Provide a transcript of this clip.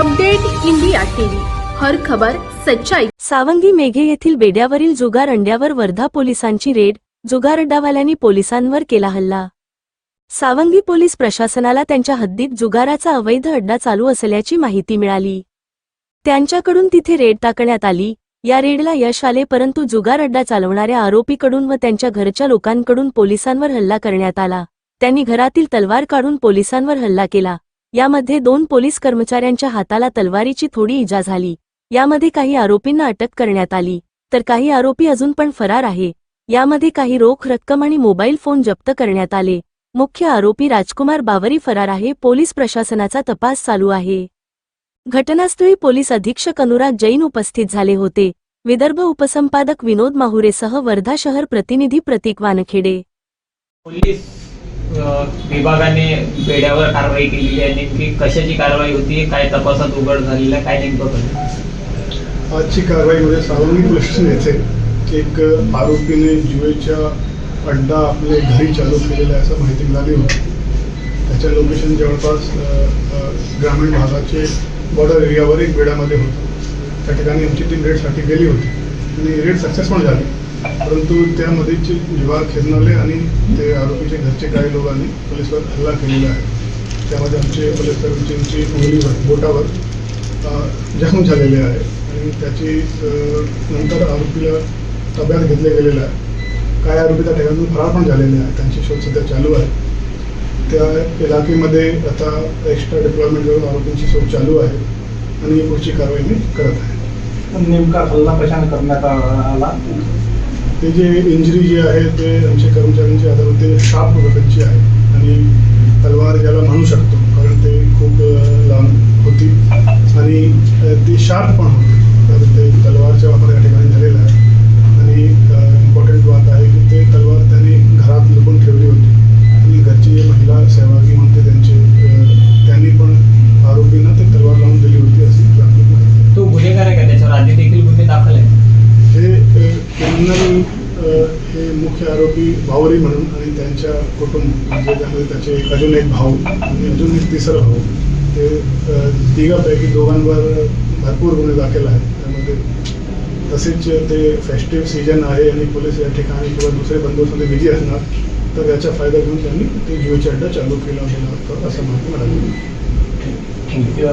Update India TV. हर खबर सच्चाई. सावंगी मेघे येथील बेड्यावरील जुगार अंड्यावर वर्धा पोलिसांची रेड जुगार अड्डावाल्यांनी पोलिसांवर केला हल्ला. सावंगी पोलीस प्रशासनाला त्यांच्या हद्दीत जुगाराचा अवैध अड्डा चालू असल्याची माहिती मिळाली. त्यांच्याकडून तिथे रेड टाकण्यात आली. या रेडला यश आले परंतु जुगार अड्डा चालवणाऱ्या आरोपीकडून व त्यांच्या घरच्या लोकांकडून पोलिसांवर हल्ला करण्यात आला. त्यांनी घरातील तलवार काढून पोलिसांवर हल्ला केला. यामध्ये दोन पोलीस कर्मचाऱ्यांच्या हाताला तलवारीची थोडी इजा झाली. यामध्ये काही आरोपींना अटक करण्यात आली. तर काही आरोपी अजून पण फरार आहे. यामध्ये काही रोख रक्कम आणि मोबाईल फोन जप्त करण्यात आले. मुख्य आरोपी राजकुमार बावरी फरार आहे. पोलीस प्रशासनाचा तपास चालू आहे. घटनास्थळी पोलीस अधीक्षक अनुराग जैन उपस्थित झाले होते. विदर्भ उपसंपादक विनोद माहुरेसह वर्धा शहर प्रतिनिधी प्रतीक वानखेडे. पोलीस विभागाने बेड्यावर कारवाई केलेली आहे. नेमकी कशाची कारवाई होती? काय तपासात उघड झालेलं आहे, काय नेमकं आजची कारवाईमध्ये सार्वजनिक पोलीस येते. येथे एक आरोपीने जुएच्या अड्डा आपले घरी चालू केलेला आहे असं माहिती मिळाली होती. त्याच्या लोकेशन जवळपास ग्रामीण भागाचे बॉर्डर एरियावर एक बेड्यामध्ये होतं. त्या ठिकाणी आमची टीम रेडसाठी गेली होती. आणि रेड सक्सेस पण झाली. परंतु त्यामध्येच जे विभाग खेळणारे आणि ते आरोपीचे घरचे काही लोकांनी पोलिसवर हल्ला केलेला आहे. त्यामध्ये आमचे पोलीस कर्मचाऱ्यांची उंगलीवर बोटावर जखम झालेले आहे. आणि त्याची नंतर आरोपीला ताब्यात घेतले गेलेलं आहे. काही आरोपी त्या ठिकाणून फरार पण झालेले आहे त्यांची शोध सध्या चालू आहे. त्या इलाकेमध्ये आता एक्स्ट्रा डिप्लॉयमेंट करून आरोपींची शोध चालू आहे. आणि पुढची कारवाई मी करत आहे. नेमका हल्ला कशाने करण्यात आला? ते जे इंजरी जी आहे ते आमचे कर्मचाऱ्यांची आधार शार्प वेपनची आहे आणि तलवार ज्याला म्हणू शकतो कारण ते खूप लांब होती. आणि ती शार्प पण होती. तर ते तलवारच्या वापर या ठिकाणी झालेला आहे आणि इम्पॉर्टंट बात आहे की ते तलवार त्यांनी घरात लपून ठेवली होती आणि घरची जी महिला सहभागी म्हणते त्यांचे अ, त्यांनी पण आरोपींना ते तलवार लावून दिली होती अशी प्राथमिक माहिती आहे. तो गुन्हेगार आहे का त्याच्यावर आधी देखील गुन्हे दाखल आहे हे अ, हे मुख्य आरोपी भावरी म्हणून आणि त्यांच्या कुटुंब म्हणजे त्यामध्ये त्याचे एक अजून एक भाऊ आणि अजून एक तिसरा भाऊ ते तिघापैकी दोघांवर भरपूर गुन्हे दाखल आहेत. त्यामध्ये तसेच ते फेस्टिव्ह सीजन आहे आणि पोलीस या ठिकाणी किंवा दुसरे बंदोबस्तमध्ये बिझी असणार तर याचा फायदा घेऊन त्यांनी ते जीवचे अड्डा चालू केला गेला होता असं माहिती मिळाली किती